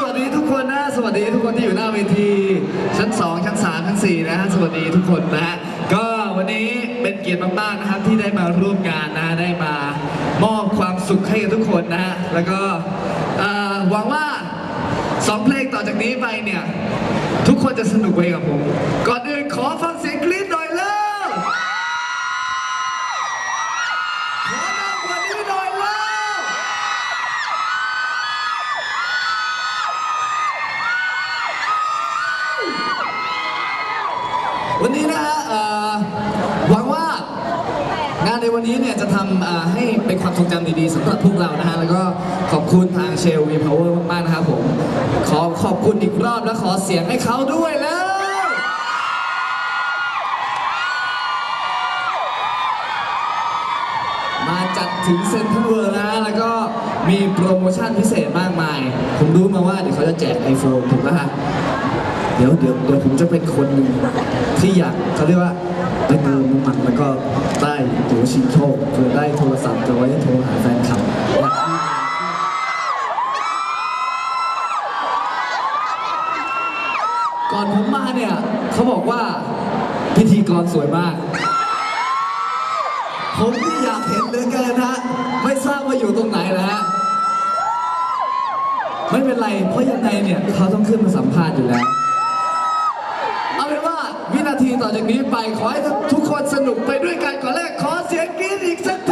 สวัสดีทุกคนนะ สวัสดีทุกคนที่อยู่หน้าเวที ชั้น 2 ชั้น 3 ชั้น 4 นะฮะ สวัสดีทุกคนนะฮะ ก็วันนี้เป็นเกียรติมากๆนะครับที่ได้มาร่วมงานนะ ได้มามอบความสุขให้กับทุกคนนะฮะ แล้วก็เอ่อหวังว่าสองเพลงต่อจากนี้ไปเนี่ย ทุกคนจะสนุกไปกับผม ก่อนอื่นขอฟังเสียงกรี๊ด วันนี้เนี่ยจะทำให้เป็นความทรงจำดีๆสำหรับพวกเรานะฮะแล้วก็ขอบคุณทางเชลวีพาวเวอร์มากๆนะครับผม ขอขอบคุณอีกรอบและขอเสียงให้เขาด้วยแล้วมาจัดถึงเซ็นทรัลเวิร์นะ แล้วก็มีโปรโมชั่นพิเศษมากมาย ผมรู้มาว่าเดี๋ยวเขาจะแจก iPhone ถูกไหมฮะ เดี๋ยวเดี๋ยวเดี๋ยวผมจะเป็นคนหนึ่งที่อยากเขาเรียกว่าไปเติมน้ำมันแล้วก็ได้ตั๋วชิงโชคเพื่อได้โทรศัพท์จะไว้โทรหาแฟนคลับก่อนผมมาเนี่ยเขาบอกว่าพิธีกรสวยมาก ผมที่อยากเห็นเหลือเกินฮะไม่ทราบว่าอยู่ตรงไหนนะฮะไม่เป็นไร เพราะยังไงเนี่ยเขาต้องขึ้นมาสัมภาษณ์อยู่แล้ว ทีต่อจากนี้ไปขอให้ทุกคนสนุกไปด้วยกันก่อนแรกขอเสียงกรี๊ดอีกสัก